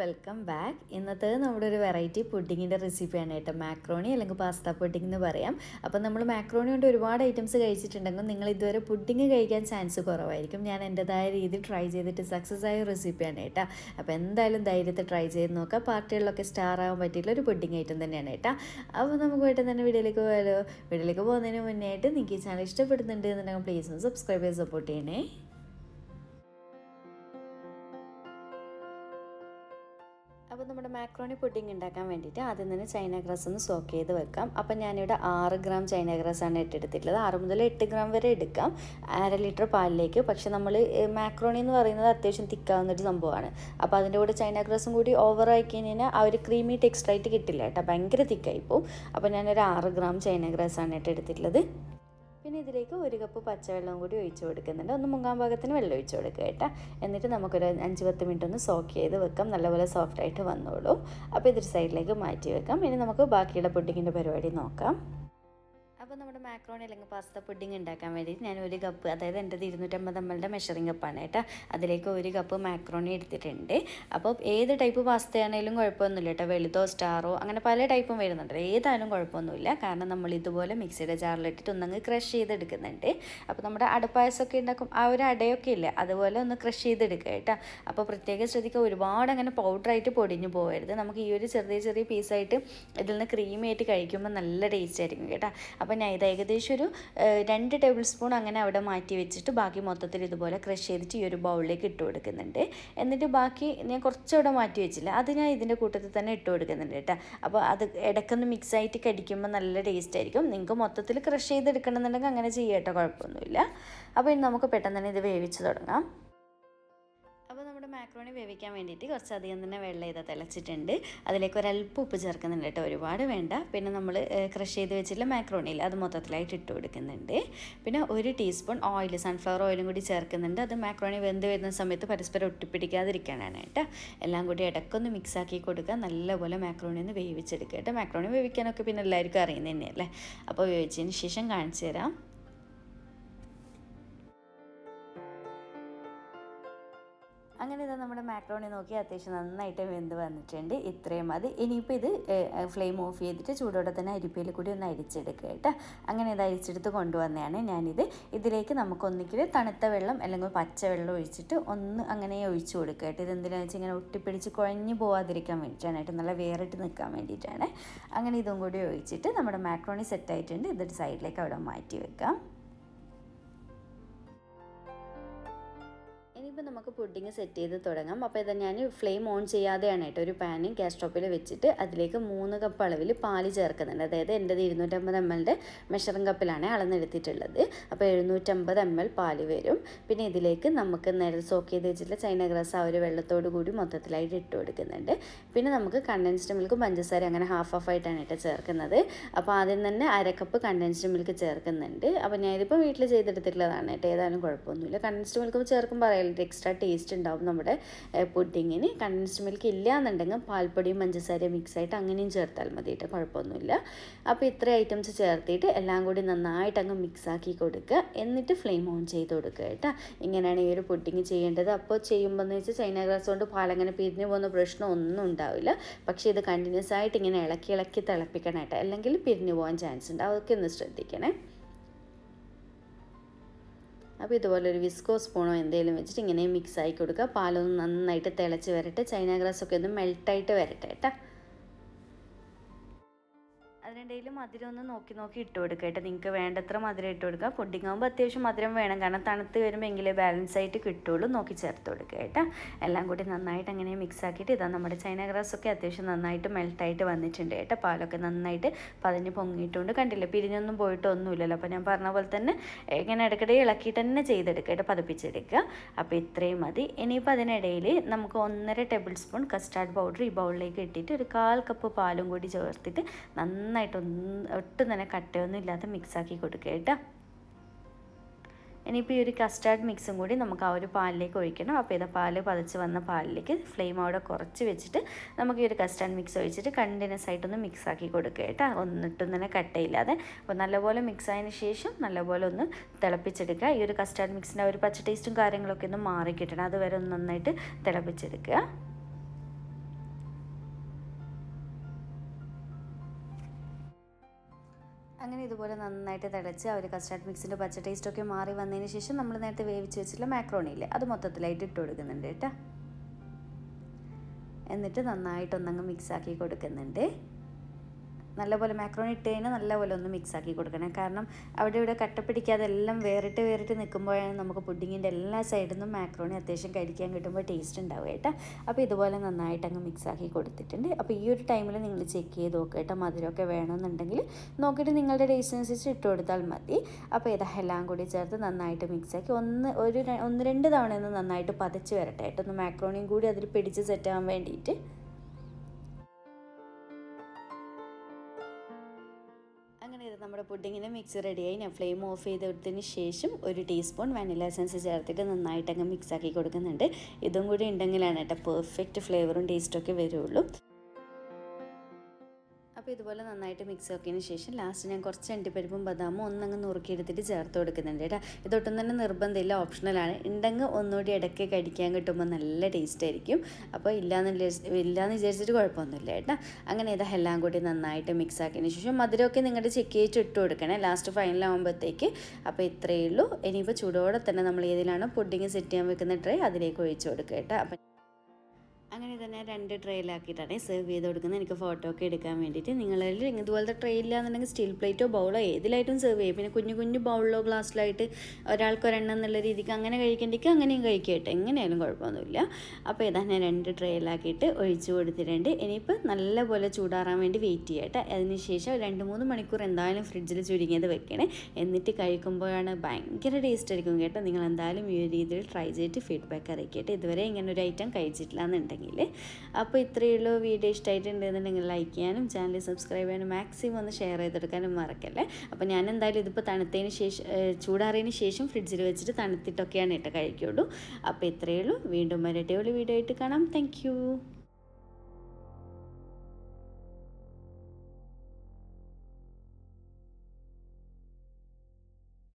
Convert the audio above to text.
Welcome back ഇന്നത്തെ നമ്മുടെ ഒരു വെറൈറ്റി പുഡിങ്ങിന്റെ റെസിപ്പിയാണ് കേട്ടോ. മാക്രോണി അല്ലെങ്കിൽ പാസ്ത പുഡിംഗ് എന്ന് പറയാം. അപ്പോൾ നമ്മൾ മാക്രോണി കൊണ്ട് ഒരുപാട് ഐറ്റംസ് കഴിച്ചിട്ടുണ്ടെങ്കിൽ നിങ്ങൾ ഇതുവരെ പുഡിങ് കഴിക്കാൻ ചാൻസ് കുറവായിരിക്കും. ഞാൻ എന്റെതായ രീതിയിൽ ട്രൈ ചെയ്തിട്ട് സക്സസ് ആയ റെസിപ്പിയാണ് കേട്ടോ. അപ്പോൾ എന്തായാലും ധൈര്യത്തെ ട്രൈ ചെയ്ത് നോക്കാം പാർട്ടികളിലൊക്കെ സ്റ്റാർ ആവാൻ പറ്റിയിട്ടുള്ള ഒരു പുഡിങ് ഐറ്റം തന്നെയാണ് കേട്ടോ. അപ്പോൾ നമുക്ക് പെട്ടെന്ന് തന്നെ വീഡിയോയിലേക്ക് പോയാലോ. വീഡിയോയിലേക്ക് പോകുന്നതിന് മുന്നേ ആയിട്ട് നിങ്ങൾക്ക് ഈ ചാനൽ ഇഷ്ടപ്പെടുന്നുണ്ട് എന്നുണ്ടെങ്കിൽ പ്ലീസ് ഒന്ന് സബ്സ്ക്രൈബ് ചെയ്ത് സപ്പോർട്ട് ചെയ്യണേ. അപ്പോൾ നമ്മുടെ മാക്രോണി പുഡിംഗ് ഉണ്ടാക്കാൻ വേണ്ടിയിട്ട് ആദ്യം തന്നെ ചൈന ഗ്രാസ് ഒന്ന് സോക്ക് ചെയ്ത് വെക്കാം. അപ്പം ഞാനിവിടെ ആറ് ഗ്രാം ചൈന ഗ്രാസ് ആണ് ഇട്ടെടുത്തിട്ടുള്ളത്. ആറ് മുതൽ എട്ട് ഗ്രാം വരെ എടുക്കാം. അര ലിറ്റർ പാലിലേക്ക്. പക്ഷെ നമ്മൾ മാക്രോണി എന്ന് പറയുന്നത് അത്യാവശ്യം തിക്കാവുന്ന ഒരു സംഭവമാണ്. അപ്പോൾ അതിന്റെ കൂടെ ചൈന ഗ്രാസും കൂടി ഓവർ ആയി കഴിഞ്ഞാൽ ആ ഒരു ക്രീമി ടെക്സ്റ്റായിട്ട് കിട്ടില്ല കേട്ടോ. ഭയങ്കര തിക്കായി പോവും. അപ്പോൾ ഞാനൊരു ആറ് ഗ്രാം ചൈന ഗ്രാസ് ആണ് ഇട്ടെടുത്തിട്ടുള്ളത്. പിന്നെ ഇതിലേക്ക് ഒരു കപ്പ് പച്ചവെള്ളം കൂടി ഒഴിച്ചു കൊടുക്കുന്നുണ്ട്. ഒന്ന് മുങ്ങാൻ ഭാഗത്തിന് വെള്ളം ഒഴിച്ചു കൊടുക്കുക കേട്ടോ. എന്നിട്ട് നമുക്കൊരു അഞ്ച് പത്ത് മിനിറ്റ് ഒന്ന് സോക്ക് ചെയ്ത് വെക്കാം. നല്ലപോലെ സോഫ്റ്റ് ആയിട്ട് വന്നോളൂ. അപ്പോൾ ഇതൊരു സൈഡിലേക്ക് മാറ്റി വെക്കാം. ഇനി നമുക്ക് ബാക്കിയുള്ള പുഡിങ്ങിന്റെ പരിപാടി നോക്കാം. അപ്പോൾ നമ്മുടെ മാക്രോണി അല്ലെങ്കിൽ പാസ്ത പുഡിംഗ് ഉണ്ടാക്കാൻ വേണ്ടി ഞാൻ ഒരു കപ്പ് അതായത് എന്റെ ഇരുന്നൂറ്റമ്പത് എല്ലിന്റെ മെഷറിംഗ് കപ്പാണ് കേട്ടോ. അതിലേക്ക് ഒരു കപ്പ് മാക്രോണി എടുത്തിട്ടുണ്ട്. അപ്പോൾ ഏത് ടൈപ്പ് പാസ്തയാണെങ്കിലും കുഴപ്പമൊന്നുമില്ല കേട്ടോ. വെളുതോ സ്റ്റാറോ അങ്ങനെ പല ടൈപ്പും വരുന്നുണ്ട്. ഏതായാലും കുഴപ്പമൊന്നുമില്ല. കാരണം നമ്മൾ ഇതുപോലെ മിക്സിയുടെ ജാറിലിട്ടിട്ട് ഒന്നങ്ങ് ക്രഷ് ചെയ്തെടുക്കുന്നുണ്ട്. അപ്പോൾ നമ്മുടെ അടപ്പായസമൊക്കെ ഉണ്ടാക്കും. ആ ഒരു അടയൊക്കെ ഇല്ല? അതുപോലെ ഒന്ന് ക്രഷ് ചെയ്തെടുക്കുക കേട്ടോ. അപ്പോൾ പ്രത്യേകം ശ്രദ്ധിക്കുക. ഒരുപാട് അങ്ങനെ പൗഡറായിട്ട് പൊടിഞ്ഞു പോകരുത്. നമുക്ക് ഈ ഒരു ചെറിയ ചെറിയ പീസായിട്ട് ഇതിൽ നിന്ന് ക്രീമായിട്ട് കഴിക്കുമ്പോൾ നല്ല ടേസ്റ്റ് ആയിരിക്കും കേട്ടോ. അപ്പോൾ ഇത് ഏകദേശം ഒരു രണ്ട് ടേബിൾ സ്പൂൺ അങ്ങനെ അവിടെ മാറ്റി വെച്ചിട്ട് ബാക്കി മൊത്തത്തിൽ ഇതുപോലെ ക്രഷ് ചെയ്തിട്ട് ഈ ഒരു ബൗളിലേക്ക് ഇട്ട് കൊടുക്കുന്നുണ്ട്. എന്നിട്ട് ബാക്കി ഞാൻ കുറച്ചവിടെ മാറ്റി വെച്ചില്ല. അത് ഞാൻ ഇതിന്റെ കൂട്ടത്തിൽ തന്നെ ഇട്ട് കൊടുക്കുന്നുണ്ട് കേട്ടോ. അപ്പോൾ അത് ഇടയ്ക്കൊന്ന് മിക്സ് ആയിട്ട് കടിക്കുമ്പോൾ നല്ല ടേസ്റ്റ് ആയിരിക്കും. നിങ്ങൾക്ക് മൊത്തത്തിൽ ക്രഷ് ചെയ്തെടുക്കണമെന്നുണ്ടെങ്കിൽ അങ്ങനെ ചെയ്യാം കേട്ടോ. കുഴപ്പമൊന്നുമില്ല. അപ്പോൾ ഇനി നമുക്ക് പെട്ടെന്ന് തന്നെ ഇത് വേവിച്ച് തുടങ്ങാം. മാക്രോണി വേവിക്കാൻ വേണ്ടിയിട്ട് കുറച്ചധികം തന്നെ വെള്ളം ഇത് തിളച്ചിട്ടുണ്ട്. അതിലേക്ക് ഒരല്പം ഉപ്പ് ചേർക്കുന്നുണ്ട് കേട്ടോ. ഒരുപാട് വേണ്ട. പിന്നെ നമ്മൾ ക്രഷ് ചെയ്ത് വെച്ചിട്ടുള്ള മാക്രോണിയിൽ അത് മൊത്തത്തിലായിട്ട് ഇട്ട് കൊടുക്കുന്നുണ്ട്. പിന്നെ ഒരു ടീസ്പൂൺ ഓയിൽ സൺഫ്ലവർ ഓയിലും കൂടി ചേർക്കുന്നുണ്ട്. അത് മാക്രോണി വെന്ത് വരുന്ന സമയത്ത് പരസ്പരം ഒട്ടിപ്പിടിക്കാതിരിക്കാനാണ് കേട്ടോ. എല്ലാം കൂടി ഇടയ്ക്കൊന്ന് മിക്സ് ആക്കി കൊടുക്കുക. നല്ലപോലെ മാക്രോണി ഒന്ന് വേവിച്ചെടുക്കുക കേട്ടോ. മാക്രോണി വേവിക്കാനൊക്കെ പിന്നെ എല്ലാവർക്കും അറിയുന്നത് തന്നെയല്ലേ? അപ്പോൾ വേവിച്ചതിന് ശേഷം കാണിച്ചു തരാം. അങ്ങനെ ഇത് നമ്മുടെ മാക്രോണി നോക്കി അത്യാവശ്യം നന്നായിട്ട് വെന്ത് വന്നിട്ടുണ്ട്. ഇത്രയും മതി. ഇനിയിപ്പോൾ ഇത് ഫ്ലെയിം ഓഫ് ചെയ്തിട്ട് ചൂടോടെ തന്നെ അരിപ്പയിൽ കൂടി ഒന്ന് അരിച്ചെടുക്കുക കേട്ടോ. അങ്ങനെ ഇത് അരിച്ചെടുത്ത് കൊണ്ടുവന്നതാണ് ഞാനിത്. ഇതിലേക്ക് നമുക്കൊന്നിക്കിൽ തണുത്ത വെള്ളം അല്ലെങ്കിൽ പച്ചവെള്ളം ഒഴിച്ചിട്ട് ഒന്ന് അങ്ങനെ ഒഴിച്ചു കൊടുക്കുക കേട്ടോ. ഇതെന്തിനാണെന്ന് വെച്ചാൽ ഇങ്ങനെ ഒട്ടിപ്പിടിച്ച് കുഴഞ്ഞു പോവാതിരിക്കാൻ വേണ്ടിയിട്ടാണ് നല്ല വേറിട്ട് നിൽക്കാൻ വേണ്ടിയിട്ടാണ്. അങ്ങനെ ഇതും കൂടി ഒഴിച്ചിട്ട് നമ്മുടെ മാക്രോണി സെറ്റായിട്ടുണ്ട് ഇതൊരു സൈഡിലേക്ക് അവിടെ മാറ്റി വെക്കാം. ഇനിയിപ്പോൾ നമുക്ക് പുഡിങ് സെറ്റ് ചെയ്ത് തുടങ്ങാം. അപ്പോൾ ഇത് ഞാൻ ഫ്ലെയിം ഓൺ ചെയ്യാതെയാണ് കേട്ടോ ഒരു പാന് ഗ്യാസ് സ്റ്റോപ്പിൽ വെച്ചിട്ട് അതിലേക്ക് മൂന്ന് കപ്പ് അളവിൽ പാൽ ചേർക്കുന്നുണ്ട്. അതായത് എന്റെത് ഇരുന്നൂറ്റമ്പത് എം എല്ലിന്റെ മെഷറിംഗ് കപ്പിലാണ് അളന്നെടുത്തിട്ടുള്ളത്. അപ്പോൾ എഴുന്നൂറ്റമ്പത് എം എൽ പാൽ വരും. പിന്നെ ഇതിലേക്ക് നമുക്ക് നേരത്തെ സോക്ക് ചെയ്ത് വെച്ചിട്ടുള്ള ചൈന ഗ്രാസ് ആ ഒരു വെള്ളത്തോട് കൂടി മൊത്തത്തിലായിട്ട് ഇട്ട് കൊടുക്കുന്നുണ്ട്. പിന്നെ നമുക്ക് കണ്ടൻസ്ഡ് മിൽക്ക് പഞ്ചസാര അങ്ങനെ ഹാഫ് ഹാഫ് ആയിട്ടാണ് കേട്ടോ ചേർക്കുന്നത്. അപ്പോൾ ആദ്യം തന്നെ അര കപ്പ് കണ്ടൻസ്ഡ് മിൽക്ക് ചേർക്കുന്നുണ്ട്. അപ്പോൾ ഞാനിതിപ്പോൾ വീട്ടിൽ ചെയ്തെടുത്തിട്ടുള്ളതാണ് കേട്ടോ. ഏതായാലും കുഴപ്പമൊന്നുമില്ല. കണ്ടൻസ്ഡ് മിൽക്ക് ചേർക്കും പറയലുണ്ട് എക്സ്ട്രാ ടേസ്റ്റ് ഉണ്ടാവും നമ്മുടെ പുഡിങ്ങിന്. കണ്ടൻസ്ഡ് മിൽക്ക് ഇല്ല എന്നുണ്ടെങ്കിൽ പാൽപ്പൊടിയും പഞ്ചസാരയും മിക്സ് ആയിട്ട് അങ്ങനെയും ചേർത്താൽ മതി കേട്ടോ കുഴപ്പമൊന്നുമില്ല. അപ്പോൾ ഇത്ര ഐറ്റംസ് ചേർത്തിട്ട് എല്ലാം കൂടി നന്നായിട്ട് അങ്ങ് മിക്സ് ആക്കി കൊടുക്കുക. എന്നിട്ട് ഫ്ലെയിം ഓൺ ചെയ്ത് കൊടുക്കുക കേട്ടോ. ഇങ്ങനെയാണ് ഈ ഒരു പുഡിങ് ചെയ്യേണ്ടത്. അപ്പോൾ ചെയ്യുമ്പോൾ എന്ന് വെച്ചാൽ ചൈന ഗ്ലാസ് കൊണ്ട് പാലങ്ങനെ പിരിഞ്ഞു പോകുന്ന പ്രശ്നമൊന്നും ഉണ്ടാവില്ല. പക്ഷേ ഇത് കണ്ടിന്യൂസ് ആയിട്ട് ഇങ്ങനെ ഇളക്കി ഇളക്കി തിളപ്പിക്കണം കേട്ടോ. അല്ലെങ്കിൽ പിരിഞ്ഞു പോകാൻ ചാൻസ് ഉണ്ട്. അതൊക്കെ ഒന്ന് ശ്രദ്ധിക്കണേ. അപ്പോൾ ഇതുപോലെ ഒരു വിസ്കോ സ്പൂണോ എന്തെങ്കിലും വെച്ചിട്ട് ഇങ്ങനെ മിക്സ് ആക്കി കൊടുക്കുക. പാലൊന്ന് നന്നായിട്ട് തിളച്ച് വരട്ടെ. ചൈന ഗ്രാസ് ഒക്കെ ഒന്ന് മെൽട്ടായിട്ട് വരട്ടെ കേട്ടോ. അതിനിടയിൽ മധുരം ഒന്ന് നോക്കി നോക്കി ഇട്ട് കൊടുക്കുക കേട്ടോ. നിങ്ങൾക്ക് വേണ്ടത്ര മധുരം ഇട്ട് കൊടുക്കുക പുഡിംഗ് ആകുമ്പോൾ അത്യാവശ്യം മധുരം വേണം. കാരണം തണുത്ത് വരുമ്പോൾ എങ്കിലേ ബാലൻസ് ആയിട്ട് കിട്ടുള്ളൂ. നോക്കി ചേർത്ത് കൊടുക്കുക കേട്ടോ. എല്ലാം കൂടി നന്നായിട്ട് അങ്ങനെ മിക്സ് ആക്കിയിട്ട് ഇതാ നമ്മുടെ ചൈന ഗ്രാസ് ഒക്കെ അത്യാവശ്യം നന്നായിട്ട് മെൽട്ടായിട്ട് വന്നിട്ടുണ്ട് കേട്ടോ. പാലൊക്കെ നന്നായിട്ട് പതിഞ്ഞ് പൊങ്ങിയിട്ടുണ്ട്. കണ്ടില്ല? പിരിഞ്ഞൊന്നും പോയിട്ടൊന്നുമില്ലല്ലോ അപ്പോൾ ഞാൻ പറഞ്ഞ പോലെ തന്നെ ഇങ്ങനെ ഇടയ്ക്കിടെ ഇളക്കിയിട്ട് തന്നെ ചെയ്തെടുക്കുക കേട്ടോ. പതിപ്പിച്ചെടുക്കുക. അപ്പോൾ ഇത്രയും മതി. ഇനിയിപ്പോൾ അതിനിടയിൽ നമുക്ക് ഒന്നര ടേബിൾ സ്പൂൺ കസ്റ്റാർഡ് പൗഡർ ഈ ബൗളിലേക്ക് ഇട്ടിട്ട് ഒരു കാൽ കപ്പ് പാലും കൂടി ചേർത്തിട്ട് നന്നായി നന്നായിട്ടൊന്നും ഒട്ടും തന്നെ കട്ടയൊന്നും ഇല്ലാതെ മിക്സാക്കി കൊടുക്കുക കേട്ടോ. ഇനിയിപ്പോൾ ഈ ഒരു കസ്റ്റാർഡ് മിക്സും കൂടി നമുക്ക് ആ ഒരു പാലിലേക്ക് ഒഴിക്കണം. അപ്പോൾ ഇത് പാൽ പതച്ച് വന്ന പാലിലേക്ക് ഫ്ലെയിം അവിടെ കുറച്ച് വെച്ചിട്ട് നമുക്ക് ഈ ഒരു കസ്റ്റാർഡ് മിക്സ് ഒഴിച്ചിട്ട് കണ്ടിന്യൂസ് ആയിട്ടൊന്ന് മിക്സാക്കി കൊടുക്കുക കേട്ടോ. ഒന്നിട്ടും തന്നെ കട്ടയില്ലാതെ. അപ്പോൾ നല്ലപോലെ മിക്സ് ആയതിന് ശേഷം നല്ലപോലെ ഒന്ന് തിളപ്പിച്ചെടുക്കുക. ഈ ഒരു കസ്റ്റാർഡ് മിക്സിന്റെ ഒരു പച്ച ടേസ്റ്റും കാര്യങ്ങളൊക്കെ ഒന്ന് മാറി കിട്ടണം അതുവരെ ഒന്ന് നന്നായിട്ട് തിളപ്പിച്ചെടുക്കുക. അങ്ങനെ ഇതുപോലെ നന്നായിട്ട് തിളച്ച് ആ ഒരു കസ്റ്റാർഡ് മിക്സിന്റെ പച്ച ടേസ്റ്റൊക്കെ മാറി വന്നതിന് ശേഷം നമ്മൾ നേരത്തെ വേവിച്ച് വെച്ചിട്ടുള്ള മാക്രോണി ഇല്ലേ അത് മൊത്തത്തിലായിട്ട് ഇട്ട് കൊടുക്കുന്നുണ്ട് കേട്ടോ. എന്നിട്ട് നന്നായിട്ടൊന്നങ്ങ് മിക്സാക്കി കൊടുക്കുന്നുണ്ട്. നല്ലപോലെ മാക്രോണി ഇട്ട് കഴിഞ്ഞാൽ നല്ലപോലെ ഒന്ന് മിക്സ് ആക്കി കൊടുക്കണം. കാരണം അവിടെ ഇവിടെ കട്ട പിടിക്കാതെ എല്ലാം വേറിട്ട് വേറിട്ട് നിൽക്കുമ്പോഴാണ് നമുക്ക് പുഡിങ്ങിന്റെ എല്ലാ സൈഡിൽ നിന്നും മാക്രോണി അത്യാവശ്യം കഴിക്കാൻ കിട്ടുമ്പോൾ ടേസ്റ്റ് ഉണ്ടാവും കേട്ടോ. അപ്പോൾ ഇതുപോലെ നന്നായിട്ട് അങ്ങ് മിക്സ് ആക്കി കൊടുത്തിട്ടുണ്ട്. അപ്പോൾ ഈ ഒരു ടൈമിൽ നിങ്ങൾ ചെക്ക് ചെയ്ത് നോക്കുക കേട്ടോ. മധുരമൊക്കെ വേണമെന്നുണ്ടെങ്കിൽ നോക്കിയിട്ട് നിങ്ങളുടെ ടേസ്റ്റ് അനുസരിച്ച് ഇട്ട് കൊടുത്താൽ മതി. അപ്പോൾ ഇത് എല്ലാം കൂടി ചേർത്ത് നന്നായിട്ട് മിക്സ് ആക്കി ഒന്ന് ഒരു ഒന്ന് രണ്ട് തവണ ഒന്ന് നന്നായിട്ട് പതച്ച് വരട്ടെ കേട്ടോ. ഒന്ന് മാക്രോണിയും കൂടി അതിൽ പിടിച്ച് ആവാൻ വേണ്ടിയിട്ട്. നമ്മുടെ പുഡിങ്ങിന്റെ മിക്സ് റെഡിയായി ഞാൻ ഫ്ലെയിം ഓഫ് ചെയ്ത് കൊടുത്തതിന് ശേഷം ഒരു ടീസ്പൂൺ വാനില എസൻസ് ചേർത്തിട്ട് നന്നായിട്ട് അങ്ങ് മിക്സ് ആക്കി കൊടുക്കുന്നുണ്ട്. ഇതും കൂടി ഉണ്ടെങ്കിലാണ് കേട്ടോ പെർഫെക്റ്റ് ഫ്ലേവറും ടേസ്റ്റൊക്കെ വരുള്ളൂ. അപ്പോൾ ഇതുപോലെ നന്നായിട്ട് മിക്സ് ആക്കിയതിന് ശേഷം ലാസ്റ്റ് ഞാൻ കുറച്ച് അണ്ടിപ്പരിപ്പും ബദാമും ഒന്നങ്ങ് നുറുക്കിയെടുത്തിട്ട് ചേർത്ത് കൊടുക്കുന്നുണ്ട് കേട്ടോ. ഇതൊട്ടും തന്നെ നിർബന്ധമില്ല ഓപ്ഷണലാണ് ഉണ്ടെങ്കിൽ ഒന്നുകൂടി ഇടയ്ക്ക് കടിക്കാൻ കിട്ടുമ്പോൾ നല്ല ടേസ്റ്റ് ആയിരിക്കും. അപ്പോൾ ഇല്ലാന്ന് ഇല്ലയെന്ന് വിചാരിച്ചിട്ട് കുഴപ്പമൊന്നുമില്ല കേട്ടോ. അങ്ങനെ ഇതാ എല്ലാം കൂടി നന്നായിട്ട് മിക്സ് ആക്കിയതിന് ശേഷം മധുരമൊക്കെ നിങ്ങളുടെ ചെക്ക് ചെയ്തിട്ട് ഇട്ട് കൊടുക്കണേ ലാസ്റ്റ് ഫൈനലാകുമ്പോഴത്തേക്ക് അപ്പോൾ ഇത്രയേ ഉള്ളൂ. ഇനിയിപ്പോൾ ചൂടോടെ തന്നെ നമ്മൾ ഏതിലാണ് പുഡിങ് സെറ്റ് ചെയ്യാൻ വെക്കുന്ന ട്രേ അതിലേക്ക് ഒഴിച്ചു കൊടുക്കുക കേട്ടോ. അപ്പം അങ്ങനെ തന്നെ രണ്ട് ട്രെയിലാക്കിയിട്ടാണ് സെർവ് ചെയ്ത് കൊടുക്കുന്നത്. എനിക്ക് ഫോട്ടോ ഒക്കെ എടുക്കാൻ വേണ്ടിയിട്ട്. നിങ്ങളിൽ ഇതുപോലത്തെ ട്രെയിലാണെന്നുണ്ടെങ്കിൽ സ്റ്റീൽ പ്ലേറ്റോ ബൗളോ ഏതിലായിട്ടും സെർവ് ചെയ്യും. പിന്നെ കുഞ്ഞു കുഞ്ഞു ബൗളിലോ ഗ്ലാസ്സിലായിട്ട് ഒരാൾക്ക് ഒരെണ്ണം എന്നുള്ള രീതിക്ക് അങ്ങനെ കഴിക്കേണ്ടിക്ക് അങ്ങനെയും കഴിക്കട്ടെ എങ്ങനെയായാലും കുഴപ്പമൊന്നുമില്ല. അപ്പോൾ ഇതാ ഞാൻ രണ്ട് ട്രെയിലാക്കിയിട്ട് ഒഴിച്ച് കൊടുത്തിട്ടുണ്ട്. ഇനിയിപ്പോൾ നല്ലപോലെ ചൂടാറാൻ വേണ്ടി വെയിറ്റ് ചെയ്യട്ടെ അതിന് ശേഷം രണ്ട് മൂന്ന് മണിക്കൂർ എന്തായാലും ഫ്രിഡ്ജിൽ ചുരുങ്ങിയത് വെക്കണേ. എന്നിട്ട് കഴിക്കുമ്പോഴാണ് ഭയങ്കര ടേസ്റ്റ് ആയിരിക്കും കേട്ടോ. നിങ്ങൾ എന്തായാലും ഈ രീതിയിൽ ട്രൈ ചെയ്തിട്ട് ഫീഡ്ബാക്ക് അറിയിക്കട്ടെ. ഇതുവരെ ഇങ്ങനെ ഒരു ഐറ്റം കഴിച്ചിട്ടില്ല എന്നുണ്ടെങ്കിൽ അപ്പോൾ ഇത്രയേ ഉള്ളൂ. വീഡിയോ ഇഷ്ടമായിട്ടുണ്ടെന്നുണ്ടെങ്കിൽ ലൈക്ക് ചെയ്യാനും ചാനൽ സബ്സ്ക്രൈബ് ചെയ്യാനും മാക്സിമം ഒന്ന് ഷെയർ ചെയ്തെടുക്കാനും മറക്കല്ലേ. അപ്പോൾ ഞാൻ എന്തായാലും ഇതിപ്പോൾ തണുത്തതിന് ശേഷം ചൂടാറിയതിന് ശേഷം ഫ്രിഡ്ജിൽ വെച്ചിട്ട് തണുത്തിട്ടൊക്കെയാണ് ഇട്ട് കഴിക്കുള്ളൂ അപ്പോൾ ഇത്രയേ ഉള്ളൂ. വീണ്ടും ഒരു അടിപൊളി വീഡിയോ ആയിട്ട് കാണാം. താങ്ക്